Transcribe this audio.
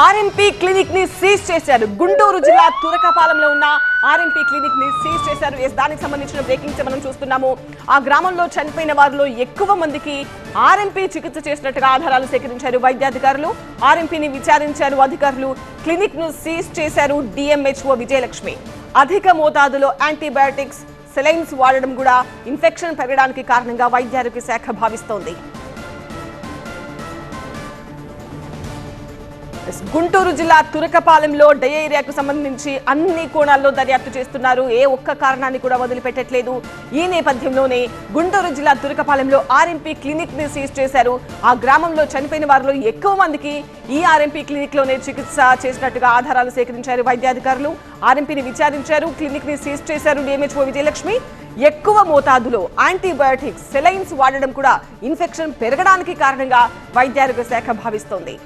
RMP క్లినిక్ని seize చేశారు. గుంటూరు జిల్లా తురకపాలెంలో ఉన్న ఆర్ఎంపీ క్లినిక్ని సీజ్ చేశారు. దానికి సంబంధించిన బ్రేకింగ్స్ మనం చూస్తున్నాము. ఆ గ్రామంలో చనిపోయిన వారిలో ఎక్కువ మందికి ఆర్ఎంపీ చికిత్స చేసినట్టుగా ఆధారాలు సేకరించారు వైద్యాధికారులు. ఆర్ఎంపీని విచారించారు అధికారులు. క్లినిక్ను సీజ్ చేశారు డిఎంహెచ్ఓ విజయలక్ష్మి. అధిక మోతాదులో యాంటీబయాటిక్స్ సెలైన్స్ వాడడం కూడా ఇన్ఫెక్షన్ పెరగడానికి కారణంగా వైద్యారోగ్య శాఖ భావిస్తోంది. గుంటూరు జిల్లా తురకపాలెంలో డయేరియాకు సంబంధించి అన్ని కోణాల్లో దర్యాప్తు చేస్తున్నారు. ఏ ఒక్క కారణాన్ని కూడా వదిలిపెట్టట్లేదు. ఈ నేపథ్యంలోనే గుంటూరు జిల్లా తురకపాలెంలో ఆర్ఎంపీ క్లినిక్ని సీజ్ చేశారు. ఆ గ్రామంలో చనిపోయిన వారిలో ఎక్కువ మందికి ఈ ఆర్ఎంపీ క్లినిక్లోనే చికిత్స చేసినట్టుగా ఆధారాలు సేకరించారు వైద్యాధికారులు. ఆర్ఎంపీని విచారించారు. క్లినిక్ని సీజ్ చేశారు డిఎంహెచ్ఓ విజయలక్ష్మి. ఎక్కువ మోతాదులో యాంటీబయాటిక్స్ సెలైన్స్ వాడడం కూడా ఇన్ఫెక్షన్ పెరగడానికి కారణంగా వైద్యారోగ్య శాఖ భావిస్తోంది.